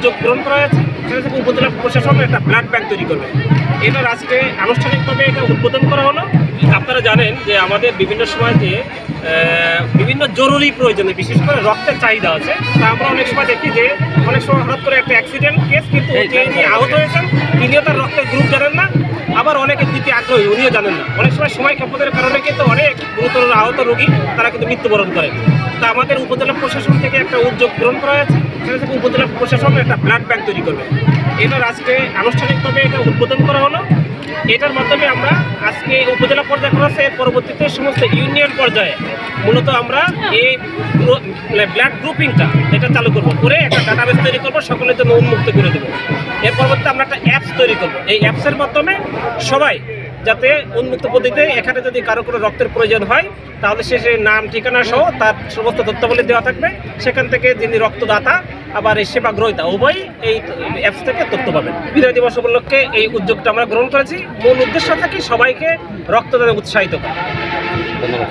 উদ্যোগ গ্রহণ করা হয়েছে সেটা থেকে উপজেলা প্রশাসন একটা ব্লাড ব্যাংক তৈরি করবে। এটার আজকে আনুষ্ঠানিকভাবে এটা উদ্বোধন করা হলো। আপনারা জানেন যে আমাদের বিভিন্ন সময়তে আহ, বিভিন্ন জরুরি প্রয়োজনে বিশেষ করে রক্তের চাহিদা আছে তা আমরা অনেক সময় দেখি যে অনেক সময় হঠাৎ করে একটা অ্যাক্সিডেন্ট কেস কিন্তু যিনি আহত হয়েছেন। তিনিও তার রক্তের গ্রুপ জানেন না আবার অনেকে দিতে আগ্রহী উনিও জানেন না। অনেক সময় সময় ক্ষেপণের কারণে কিন্তু অনেক গুরুতর আহত রোগী তারা কিন্তু মৃত্যুবরণ করে তা আমাদের উপজেলা প্রশাসন থেকে একটা উদ্যোগ গ্রহণ করা হয়েছে। সেটা থেকে উপজেলা প্রশাসন একটা ব্লাড ব্যাংক তৈরি করবে। এটার আজকে আনুষ্ঠানিকভাবে এটা উদ্বোধন করা হলো। এটার মাধ্যমে আমরা আজকে উপজেলা পর্যায়ে এর পরবর্তীতে সমস্ত ইউনিয়ন পর্যায়ে মূলত আমরা এই ব্লাড গ্রুপিংটা এটা চালু করব। করে একটা ডাটাবেস তৈরি করব, সকলের জন্য উন্মুক্ত করে দেবো। এর পরবর্তীতে আমরা একটা অ্যাপস তৈরি করব। এই অ্যাপসের মাধ্যমে সবাই যাতে উন্মুক্ত পদ্ধতিতে এখানে যদি কারও কোনো রক্তের প্রয়োজন হয়, তাহলে সে সেই নাম, ঠিকানা সহ তার সমস্ত তথ্যাবলী দেওয়া থাকবে। সেখান থেকে যিনি রক্তদাতা, আবার এই সেবা গ্রহিতা উভয় এই অ্যাপস থেকে তথ্য পাবেন। বিজয় দিবস উপলক্ষে এই উদ্যোগটা আমরা গ্রহণ করেছি। মূল উদ্দেশ্য থাকে সবাইকে রক্তদানে উৎসাহিত করা। ধন্যবাদ।